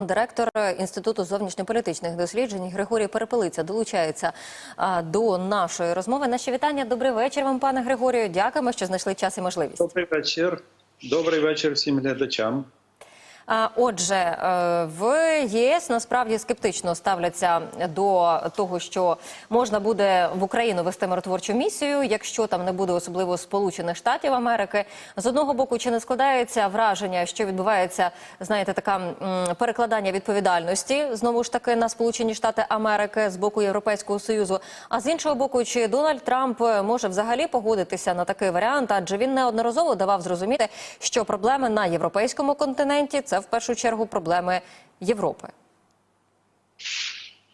Директор інституту зовнішньополітичних досліджень Григорій Перепелиця долучається до нашої розмови. Наші вітання. Добрий вечір вам, пане Григорію. Дякуємо, що знайшли час і можливість. Добрий вечір. Добрий вечір всім глядачам. Отже, е, в ЄС насправді скептично ставляться до того, що можна буде в Україну вести миротворчу місію, якщо там не буде особливо Сполучених Штатів Америки. З одного боку, чи не складається враження, що відбувається, знаєте, така перекладання відповідальності знову ж таки на Сполучені Штати Америки з боку Європейського союзу. А з іншого боку, чи Дональд Трамп може взагалі погодитися на такий варіант? Адже він неодноразово давав зрозуміти, що проблеми на європейському континенті це в першу чергу проблеми Європи.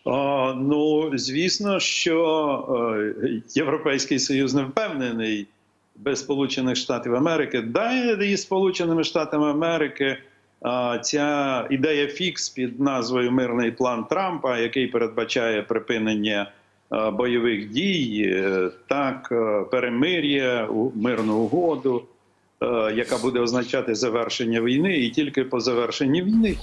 О, ну, звісно, що е, Європейський Союз не впевнений без Сполучених Штатів Америки. Да, і Сполученими Штатами Америки е, ця ідея фікс під назвою Мирний план Трампа, який передбачає припинення е, бойових дій, е, так, перемир'я, у- мирну угоду, яка буде означати завершення війни, і тільки по завершенні війни.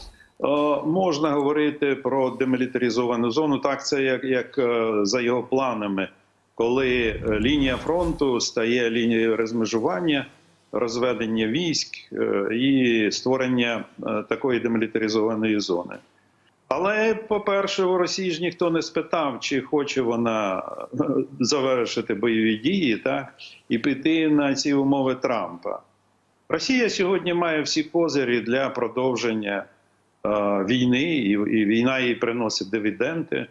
Е, Можна говорити про демілітаризовану зону. Так, це як, як е, за його планами, коли е, лінія фронту стає лінією розмежування, розведення військ е, і створення е, такої демілітаризованої зони. Але, по-перше, у Росії ж ніхто не спитав, чи хоче вона е, завершити бойові дії так, і піти на ці умови Трампа. Росія сьогодні має всі козирі для продовження е, війни, і, і війна їй приносить дивіденди. Е,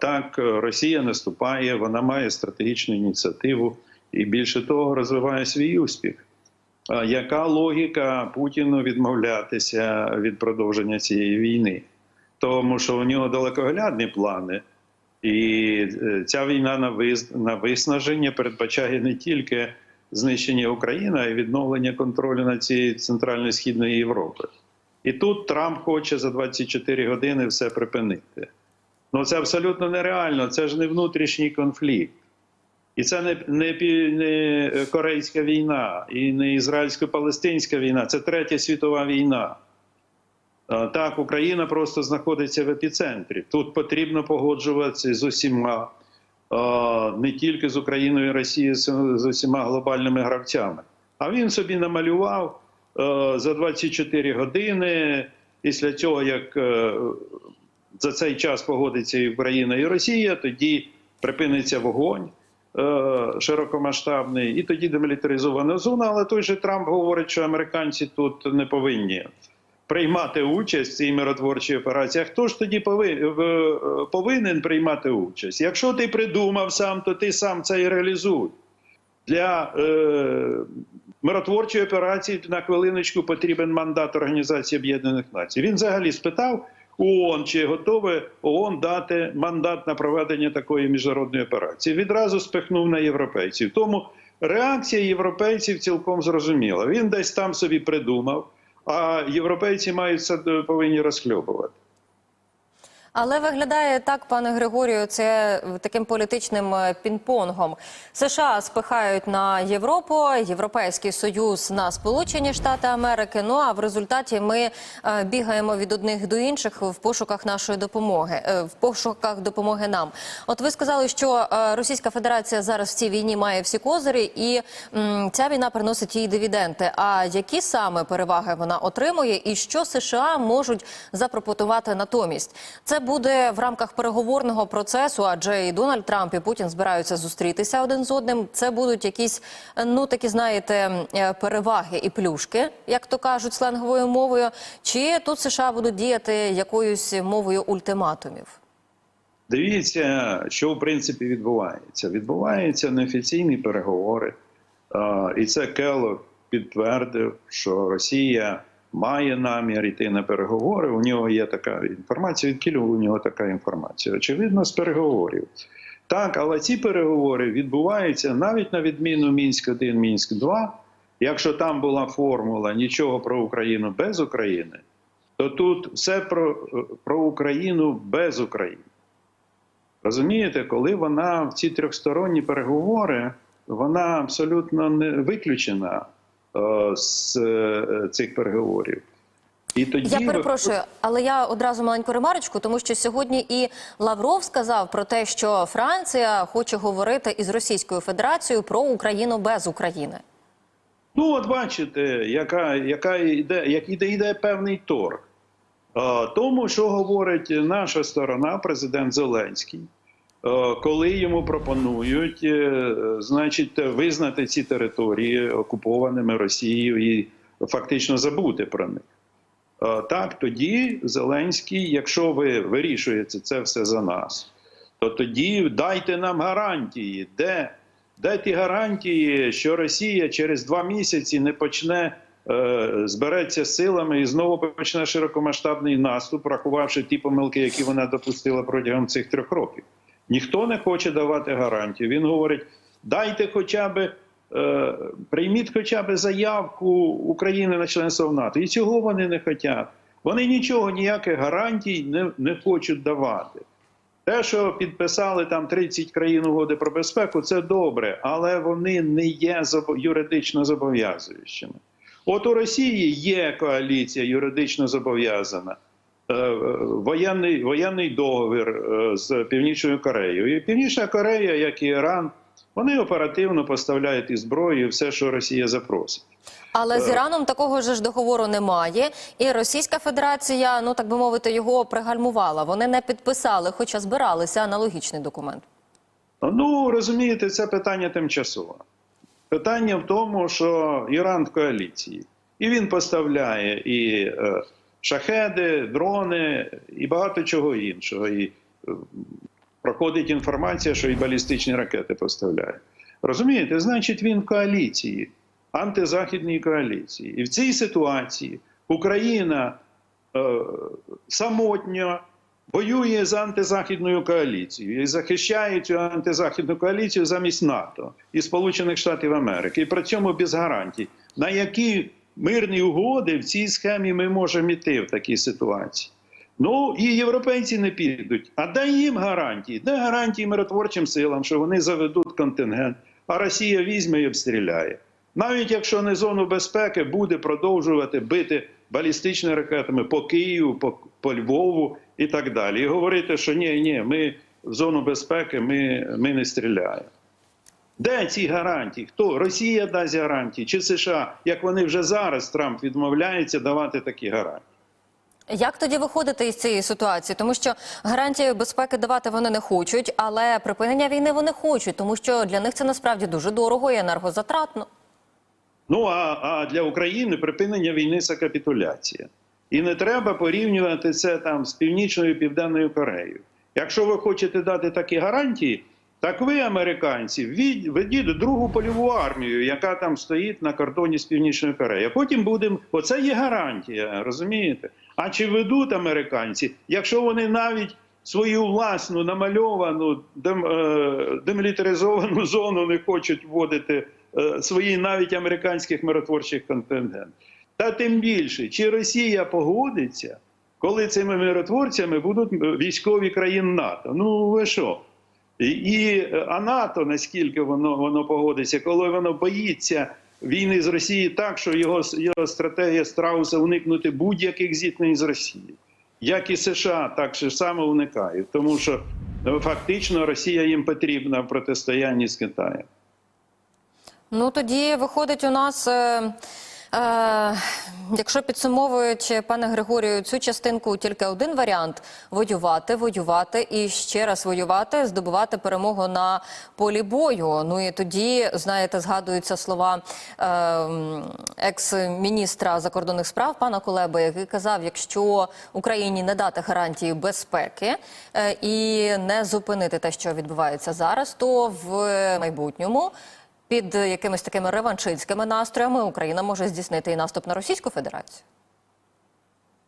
так, е, Росія наступає, вона має стратегічну ініціативу і більше того розвиває свій успіх. А яка логіка Путіну відмовлятися від продовження цієї війни? Тому що у нього далекоглядні плани, і е, ця війна на виснаження передбачає не тільки знищення України, а й відновлення контролю над цією центральною східною Європи. І тут Трамп хоче за 24 години все припинити. Ну це абсолютно нереально. Це ж не внутрішній конфлікт. І це не, не, не Корейська війна, і не ізраїльсько-палестинська війна, це третя світова війна. А, Так, Україна просто знаходиться в епіцентрі. Тут потрібно погоджуватися з усіма, не тільки з Україною і Росією, з усіма глобальними гравцями. А він собі намалював е, за 24 години після цього, як е, за цей час погодиться і Україна, і Росія, тоді припиниться вогонь е, широкомасштабний, і тоді демілітаризована зона. Але той же Трамп говорить, що американці тут не повинні приймати участь в цій миротворчій операції. А хто ж тоді повинен приймати участь? Якщо ти придумав сам, то ти сам це і реалізуй. Для е, миротворчої операції на хвилиночку потрібен мандат Організації Об'єднаних Націй. Він взагалі спитав ООН, чи готове ООН дати мандат на проведення такої міжнародної операції. Відразу спихнув на європейців. Тому реакція європейців цілком зрозуміла. Він десь там собі придумав, а європейці мають це е, повинні розхльобувати. Але виглядає так, пане Григорію, це таким політичним е, пінг-понгом. США спихають на Європу, Європейський Союз на Сполучені Штати Америки. Ну а в результаті ми е, бігаємо від одних до інших в пошуках нашої допомоги, е, в пошуках допомоги нам. От ви сказали, що Російська Федерація зараз в цій війні має всі козирі, і ця війна приносить їй дивіденти. А які саме переваги вона отримує, і що США можуть запропонувати натомість? Це буде в рамках переговорного процесу, адже і Дональд Трамп і Путін збираються зустрітися один з одним. Це будуть якісь, ну такі знаєте, е, переваги і плюшки, як то кажуть, сленговою мовою. Чи тут США будуть діяти якоюсь мовою ультиматумів? Дивіться, що в принципі відбувається. Відбуваються неофіційні переговори, і це Келлог підтвердив, що Росія має намір йти на переговори. У нього є така інформація. Відкіль у нього така інформація? Очевидно, з переговорів. Так, але ці переговори відбуваються навіть на відміну Мінськ 1 Мінськ 2 Якщо там була формула нічого про Україну без України, то тут все про, про Україну без України. Розумієте, коли вона в ці трьохсторонні переговори, вона абсолютно не виключена з е, цих переговорів. І тоді Я перепрошую, але я одразу маленьку ремарочку, тому що сьогодні і Лавров сказав про те, що Франція хоче говорити із Російською Федерацією про Україну без України. Ну, от бачите, яка, яка йде, як іде, йде певний торг. Е, Тому, що говорить наша сторона, президент Зеленський, е, коли йому пропонують, е, значить, визнати ці території окупованими Росією і фактично забути про них. Е, Так, тоді Зеленський, якщо ви вирішуєте це все за нас, то тоді дайте нам гарантії, де, де ті гарантії, що Росія через два місяці не почне е, збереться силами і знову почне широкомасштабний наступ, рахувавши ті помилки, які вона допустила протягом цих трьох років. Ніхто не хоче давати гарантію. Він говорить: дайте хоча б. е, Прийміть хоча б заявку України на членство в НАТО. І цього вони не хочуть. Вони нічого, ніяких гарантій не, не хочуть давати. Те, що підписали там 30 країн угоди про безпеку, це добре, але вони не є юридично зобов'язуючими. От у Росії є коаліція юридично зобов'язана. Е, е, Воєнний, воєнний договір е, з Північною Кореєю. І Північна Корея, як і Іран, вони оперативно поставляють і зброю, і все, що Росія запросить. Але з Іраном такого ж договору немає, і Російська Федерація, ну так би мовити, його пригальмувала. Вони не підписали, хоча збиралися аналогічний документ. Ну розумієте, це питання тимчасове. Питання в тому, що Іран в коаліції, і він поставляє і е, шахеди, дрони, і багато чого іншого. І е, проходить інформація, що і балістичні ракети поставляє. Розумієте, значить, він в коаліції, антизахідній коаліції. І в цій ситуації Україна е, самотньо воює з антизахідною коаліцією і захищає цю антизахідну коаліцію замість НАТО і Сполучених Штатів Америки, і при цьому без гарантій. На які мирні угоди в цій схемі ми можемо йти в такій ситуації? Ну і європейці не підуть. А дай їм гарантії, де гарантії миротворчим силам, що вони заведуть контингент, а Росія візьме і обстріляє. Навіть якщо не зону безпеки буде продовжувати бити балістичними ракетами по Києву, по, по Львову і так далі. І говорити, що ні, ні, ми в зону безпеки ми, ми не стріляємо. Де ці гарантії? Хто? Росія дасть гарантії чи США? Як вони вже зараз Трамп відмовляється давати такі гарантії? Як тоді виходити із цієї ситуації? Тому що гарантії безпеки давати вони не хочуть, але припинення війни вони хочуть, тому що для них це насправді дуже дорого і енергозатратно. Ну а, а для України припинення війни це капітуляція. І не треба порівнювати це там з Північною і Південною Кореєю. Якщо ви хочете дати такі гарантії, так ви, американці, ведіть другу польову армію, яка там стоїть на кордоні з Північною Кореєю. Потім будемо. Оце є гарантія, розумієте? А чи ведуть американці, якщо вони навіть свою власну намальовану дем, е, демілітаризовану зону не хочуть вводити е, свої навіть американських миротворчих контингент. Та тим більше, чи Росія погодиться, коли цими миротворцями будуть військові країн НАТО? Ну ви що? І, і а НАТО, наскільки воно воно погодиться, коли воно боїться війни з Росією так, що його, його стратегія Страуса уникнути будь-яких зіткнень з Росією, як і США, так само уникають, тому що е, фактично Росія їм потрібна в протистоянні з Китаєм. Ну тоді виходить у нас. Е... Е, якщо підсумовуючи, пане Григорію, цю частинку тільки один варіант воювати, воювати і ще раз воювати, здобувати перемогу на полі бою. Ну і тоді, знаєте, згадуються слова е, екс-міністра закордонних справ пана Кулеби, який казав, якщо Україні не дати гарантії безпеки е, і не зупинити те, що відбувається зараз, то в майбутньому. Під якимись такими реваншистськими настроями Україна може здійснити і наступ на Російську Федерацію.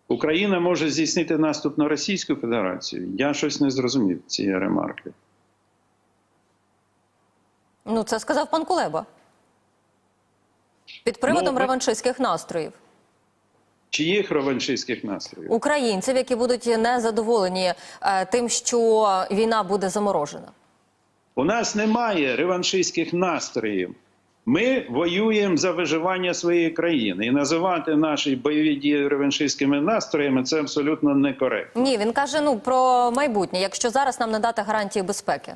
Україна може здійснити наступ на Російську Федерацію. Я щось не зрозумів цієї ремарки. Ну, це сказав пан Кулеба. Під приводом Ну, реваншистських настроїв. Чиїх реваншистських настроїв? Українців, які будуть незадоволені е, тим, що війна буде заморожена. У нас немає реваншистських настроїв. Ми воюємо за виживання своєї країни і називати наші бойові дії реваншистськими настроями це абсолютно некоректно. Ні, він каже ну про майбутнє, якщо зараз нам не дати гарантії безпеки.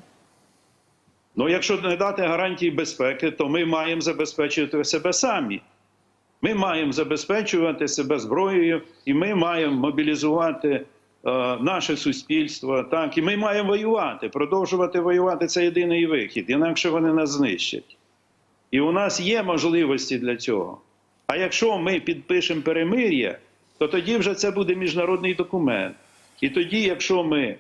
Ну, якщо не дати гарантії безпеки, то ми маємо забезпечувати себе самі. Ми маємо забезпечувати себе зброєю, і ми маємо мобілізувати наше суспільство. Так, і ми маємо воювати, продовжувати воювати. Це єдиний вихід, інакше вони нас знищать. І у нас є можливості для цього. А якщо ми підпишемо перемир'я, то тоді вже це буде міжнародний документ. І тоді, якщо ми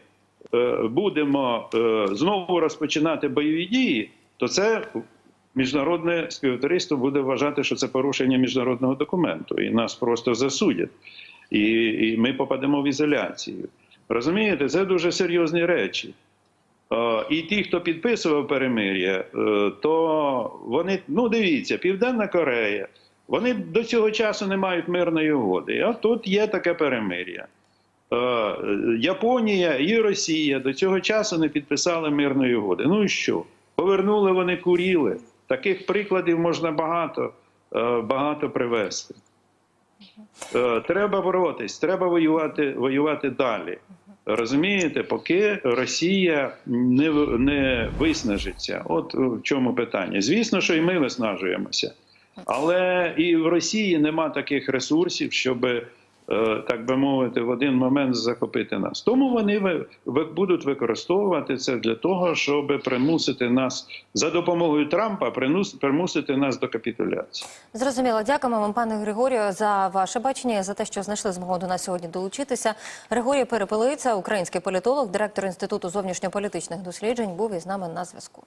е, будемо е, знову розпочинати бойові дії, то це міжнародне співтовариство буде вважати, що це порушення міжнародного документу, і нас просто засудять. І, і ми попадемо в ізоляцію. Розумієте, це дуже серйозні речі. Е, І ті, хто підписував перемир'я, е, то вони, ну дивіться, Південна Корея, вони до цього часу не мають мирної угоди. А тут є таке перемир'я. Е, Японія і Росія до цього часу не підписали мирної угоди. Ну і що? Повернули вони куріли. Таких прикладів можна багато, багато привести. Е, Треба боротись, треба воювати, воювати далі. Розумієте, поки Росія не, не виснажиться. От в чому питання. Звісно, що і ми виснажуємося. Але і в Росії нема таких ресурсів, щоб, е, так би мовити, в один момент захопити нас. Тому вони будуть використовувати це для того, щоб примусити нас за допомогою Трампа примусити нас до капітуляції. Зрозуміло, дякуємо вам, пане Григорію, за ваше бачення за те, що знайшли змогу до нас сьогодні долучитися. Григорій Перепелиця, український політолог, директор інституту зовнішньополітичних досліджень, був із нами на зв'язку.